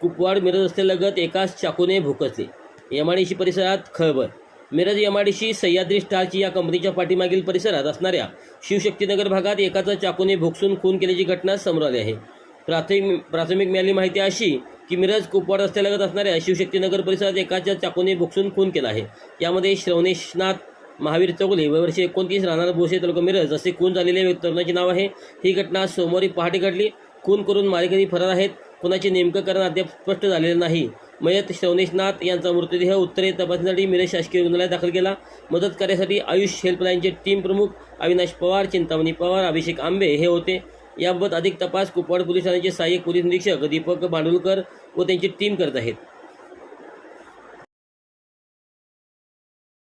कुपवाड मिरज रस्त्यालगत एकाच चाकूने भुकसले. यमाडीशी परिसरात खळबळ. मिरज यमाडीशी सह्याद्री स्टारची या कंपनीच्या पाठीमागील परिसरात असणाऱ्या शिवशक्तीनगर भागात एकाचा चाकूने भुकसून खून केल्याची घटना समोर आली आहे. प्राथमिक प्राथमिक मिळाली माहिती अशी की मिरज कुपवाड रस्त्यालगत असणाऱ्या शिवशक्तीनगर परिसरात एकाच्या चाकूने भुकसून खून केला आहे. यामध्ये श्रवणेशनाथ महावीर चौगुले वर्ष एकोणतीस राहणार बोसे तालुका मिरज असे खून झालेले तरुणाचे नाव आहे ही घटना सोमवारी पहाटे घडली. खून करून मारेकरी फरार आहेत. कुणाचे नेमकं कारण अद्याप स्पष्ट झालेलं नाही. मयत श्रवणेशनाथ यांचा मृतदेह उत्तरे तपासणीसाठी मिरज शासकीय रुग्णालयात दाखल केला. मदत कार्यासाठी आयुष हेल्पलाईनचे टीम प्रमुख अविनाश पवार चिंतामणी पवार अभिषेक आंबे हे होते. याबाबत अधिक तपास कुपवाड पोलीस ठाण्याचे सहाय्यक पोलीस निरीक्षक दीपक भांडुलकर व त्यांची टीम करत आहेत.